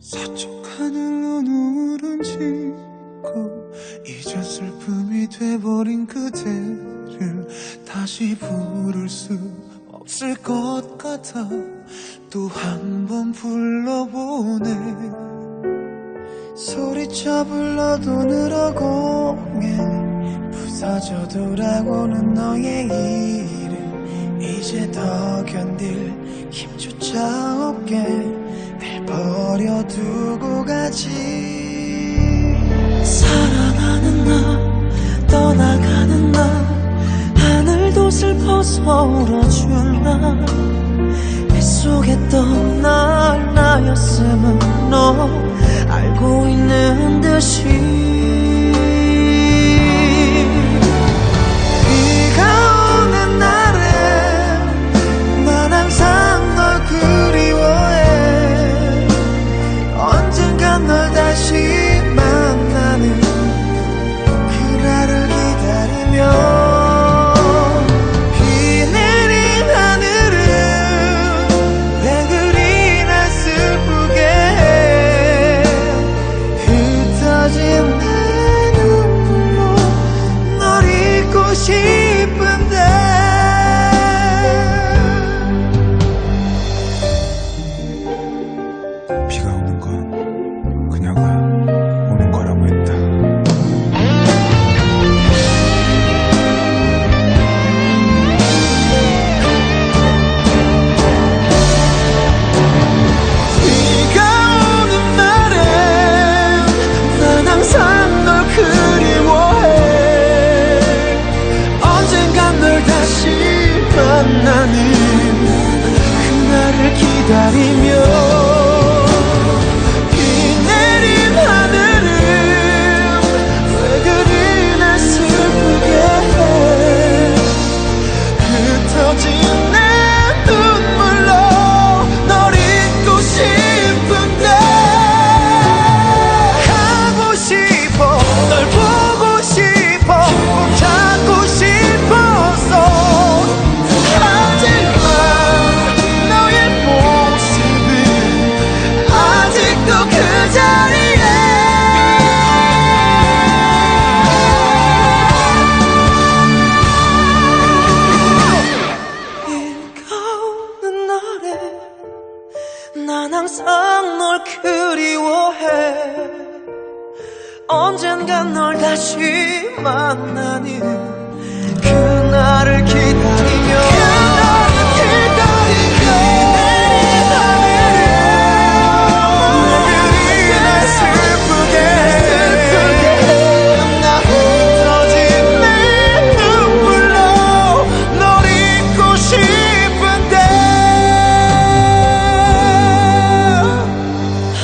서쪽 하늘로 노을은 지고 이제 슬픔이 돼버린 그대를 다시 부를 수 없을 것 같아 또 한 번 불러보네. 소리쳐 불러도 늘어공해 부서져 돌아오는 너의 이름 이제 더 견딜 두고 가지. 살아가는 나 떠나가는 나 하늘도 슬퍼서 울어준 나 뱃속에 떠날 나였음은 너 알고 기다 난 항상 널 그리워해. 언젠간 널 다시 만나는 그날을 기다리며